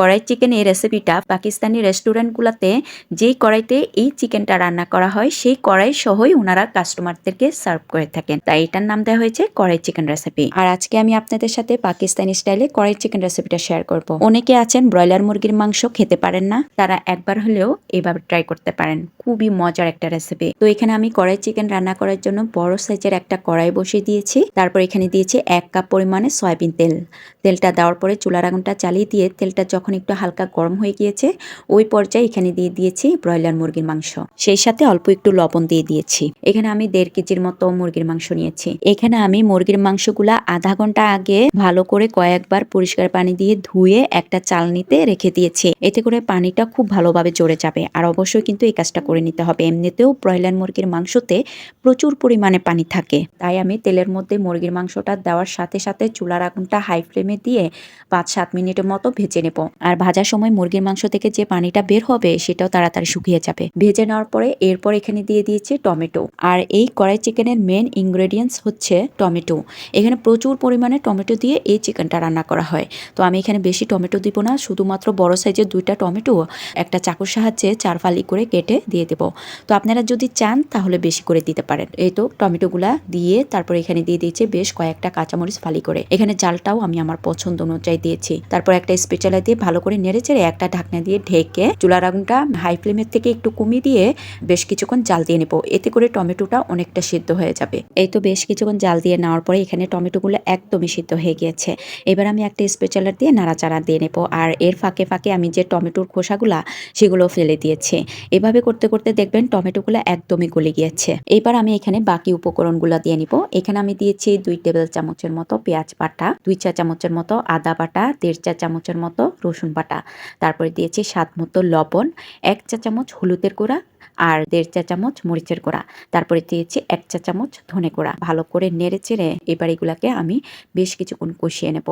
কড়াই চিকেন এই রেসিপিটা পাকিস্তানি রেস্টুরেন্টগুলোতে যেই কড়াইতে এই চিকেনটা রান্না করা হয়, সেই কড়াই সহই ওনারা কাস্টমারদেরকে সার্ভ করে থাকেন। তাই এটার নাম দেওয়া হয়েছে কড়াই চিকেন রেসিপি। আর আজকে আমি আপনাদের সাথে পাকিস্তানি স্টাইলে কড়াই চিকেন রেসিপিটা শেয়ার করব। অনেকে আছেন ব্রয়লার মুরগির মাংস খেতে পারেন না, তারা একবার হলেও এইভাবে ট্রাই করতে পারেন। খুবই মজার একটা রেসিপি। তো এখানে আমি কড়াই চিকেন রান্না করার জন্য বড় সাইজের একটা কড়াই বসিয়ে দিয়েছি। তারপর এখানে দিয়েছি এক কাপ পরিমাণে সয়াবিন তেল। তেলটা দেওয়ার পরে চুলার আগুনটা চালিয়ে দিয়ে তেলটা যখন একটু হালকা গরম হয়ে গিয়েছে। ওই পর্যায়ে এখানে দিয়ে দিয়েছি ব্রয়লার মুরগির মাংস। সেই সাথে অল্প একটু লবণ দিয়ে দিয়েছি। এখানে আমি দেড় কেজির মতো মুরগির মাংস নিয়েছি। এখানে আমি মুরগির মাংসগুলা আধা ঘণ্টা আগে ভালো করে কয়েকবার পরিষ্কার পানি দিয়ে ধুয়ে একটা চালনিতে রেখে দিয়েছি। এতে করে পানিটা খুব ভালোভাবে জড়ে যাবে। আর অবশ্যই কিন্তু এই কাজটা করে নিতে হবে। এমনিতেও ব্রয়লার মুরগির মাংসতে প্রচুর পরিমাণে পানি থাকে। তাই আমি তেলের মধ্যে মুরগির মাংসটা দেওয়ার সাথে সাথে চুলার আগুনটা হাই ফ্লেমে দিয়ে পাঁচ সাত মিনিটের মতো ভেজে নেব। আর ভাজার সময় মুরগির মাংস থেকে যে পানিটা বের হবে সেটাও তাড়াতাড়ি শুকিয়ে যাবে। ভেজে নেওয়ার পরে এরপর এখানে দিয়ে দিয়েছি টমেটো। আর এই কড়াই চিকেনের মেন ইনগ্রেডিয়েন্টস হচ্ছে টমেটো। এখানে প্রচুর পরিমাণে টমেটো দিয়ে এই চিকেনটা রান্না করা হয়। তো আমি এখানে বেশি টমেটো দিব না, শুধুমাত্র বড় সাইজের দুইটা টমেটো, একটা চাকুর সাহায্যে চার ফালি করে কেটে দিয়ে দেব। তো আপনারা যদি চান তাহলে বেশি করে দিতে পারেন। এই তো টমেটোগুলা দিয়ে তারপর এখানে দিয়ে দিয়েছে বেশ কয়েকটা কাঁচামরিচ ফালি করে। এখানে জালটাও আমি আমার পছন্দ অনুযায়ী দিয়েছি। তারপর একটা স্পেশালা দিয়ে ভালো করে নেড়ে চেড়ে একটা ঢাকনা দিয়ে ঢেকে চুলার আগুনটা হাই ফ্লেমের থেকে একটু কমিয়ে দিয়ে বেশ কিছুক্ষণ জাল দিয়ে নেব। এতে করে টমেটোটা অনেকটা সিদ্ধ হয়ে যাবে। এই তো বেশ কিছুক্ষণ জাল দিয়ে নেওয়ার পরে এখানে টমেটোগুলো একদমই সিদ্ধ হয়ে গিয়েছে। এবার আমি একটা স্পেশালার দিয়ে নাড়াচাড়া দিয়ে নেব। আর এর ফাঁকে ফাঁকে আমি যে টমেটোর খোসাগুলা সেগুলো ফেলে দিয়েছি। এভাবে করতে করতে দেখবেন টমেটোগুলো একদমই গলে গিয়েছে। এবার আমি এখানে বাকি উপকরণগুলো দিয়ে নিব। এখানে আমি দিয়েছি দুই টেবিল চামচের মতো পেঁয়াজ বাটা, দুই চা চামচের মতো আদা বাটা, দেড় চা চামচের মতো রসুন বাটা। তারপরে দিয়েছি স্বাদ মতো লবণ এক চা চামচ হলুদের গুঁড়া আর দেড় চা চামচ মরিচের গুঁড়া। তারপরে দিয়েছি এক চা চামচ ধনে গুঁড়া। ভালো করে নেড়ে চেড়ে এবার এগুলাকে আমি বেশ কিছুক্ষণ কষিয়ে নেব।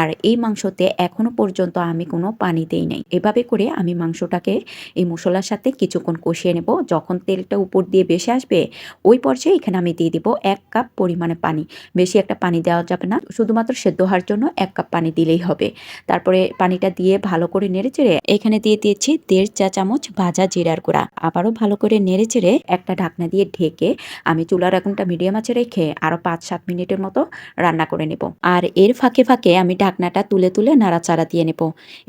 আর এই মাংসতে এখনও পর্যন্ত আমি কোনো পানি দেই নাই। এভাবে করে আমি মাংসটাকে এই মশলার সাথে কিছুক্ষণ কষিয়ে নেব। যখন তেলটা উপর দিয়ে বেশি আসবে, ওই পর্যায়ে এখানে আমি দিয়ে দিব এক কাপ পরিমাণে পানি। বেশি একটা পানি দেওয়া যাবে না। শুধুমাত্র সেদ্ধ হওয়ার জন্য এক কাপ পানি দিলেই হবে। তারপরে পানিটা দিয়ে ভালো করে নেড়ে চেড়ে এখানে দিয়ে দিয়েছি দেড় চা চামচ ভাজা জিরার গুঁড়া। আবারও ভালো করে নেড়ে চেড়ে একটা ঢাকনা দিয়ে ঢেকে আমি চুলার আগুনটা মিডিয়াম আছে রেখে আরও পাঁচ সাত মিনিটের মতো রান্না করে নেব। আর এর ফাঁকে ফাঁকে আমি ঢাকনাটা তুলে তুলে নাড়াচাড়া দিয়ে নেব।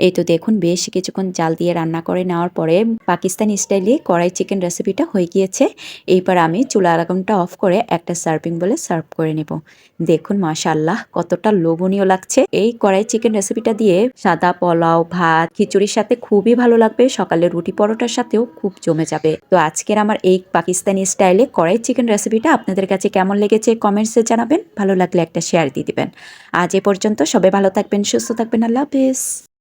এই তো দেখুন বেশ কিছুক্ষণ জাল দিয়ে রান্না করে নেওয়ার পরে পাকিস্তানি স্টাইলে কড়াই চিকেন রেসিপিটা হয়ে গিয়েছে। এইবার আমি চুলার আগুনটা অফ করে একটা সার্ভিং বলে সার্ভ করে নেব। দেখুন মাশাল্লাহ কতটা লোভনীয় লাগছে। এই কড়াই চিকেন রেসিপিটা দিয়ে সাদা পোলাও, ভাত, খিচুড়ির সাথে খুবই ভালো লাগবে। সকালে রুটি পরোটার সাথেও খুব জমে যাবে। তো আজকের আমার এই পাকিস্তানি স্টাইলে কড়াই চিকেন রেসিপিটা আপনাদের কাছে কেমন লেগেছে কমেন্টসে জানাবেন। ভালো লাগলে একটা শেয়ার দিয়ে দিবেন। আজ এ পর্যন্ত সবাই ভালো থাকবেন, সুস্থ থাকবেন। আল্লাহ হাফেজ।